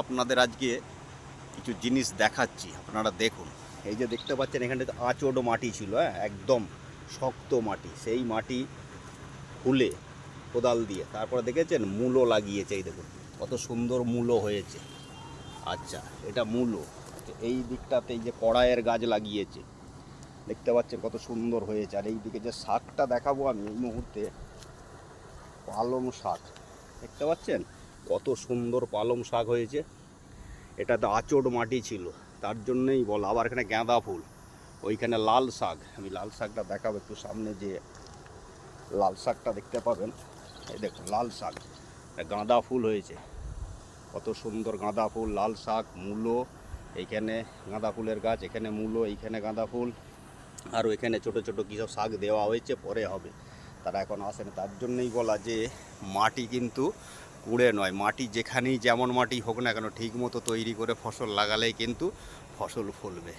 আপনাদের আজকে কিছু জিনিস দেখাচ্ছি, আপনারা দেখুন। এই যে দেখতে পাচ্ছেন, এখানে আঁচড় মাটি ছিল হ্যাঁ একদম শক্ত মাটি, সেই মাটি খুলে কোদাল দিয়ে, তারপরে দেখেছেন মূলো লাগিয়েছে, এই দেখুন, কত সুন্দর মূলো হয়েছে। আচ্ছা এটা মূলো, এই দিকটাতে এই যে কড়াইয়ের গাছ লাগিয়েছে, দেখতে পাচ্ছেন কত সুন্দর হয়েছে, আর এই দিকে যে শাকটা দেখাবো আমি এই মুহূর্তে, পালং শাক, দেখতে পাচ্ছেন? কত সুন্দর পালং শাক হয়েছে। এটা তো আচড় মাটি ছিল, তার জন্যই বল, আবার এখানে গাঁদা ফুল, ওইখানে লাল শাক। আমি লাল শাকটা দেখাবো একটু সামনে যে লাল শাকটা দেখতে পাবেন। এই দেখুন, লাল শাক গাঁদা ফুল হয়েছে। কত সুন্দর গাঁদা ফুল, লাল শাক, মূলো এইখানে গাঁদা ফুলের গাছ, এখানে মূলো, এইখানে গাঁদা ফুল, আর এখানে ছোট ছোট কী সব শাক দেওয়া হয়েছে, পরে হবে। তারা এখন আসেন, তার জন্যই বলা যে মাটি কিন্তু কুড়ে নয়, মাটি যেখানেই যেমন মাটি হোক না কেন, ঠিক মতো তৈরি করে ফসল লাগালেই কিন্তু ফসল ফলবে।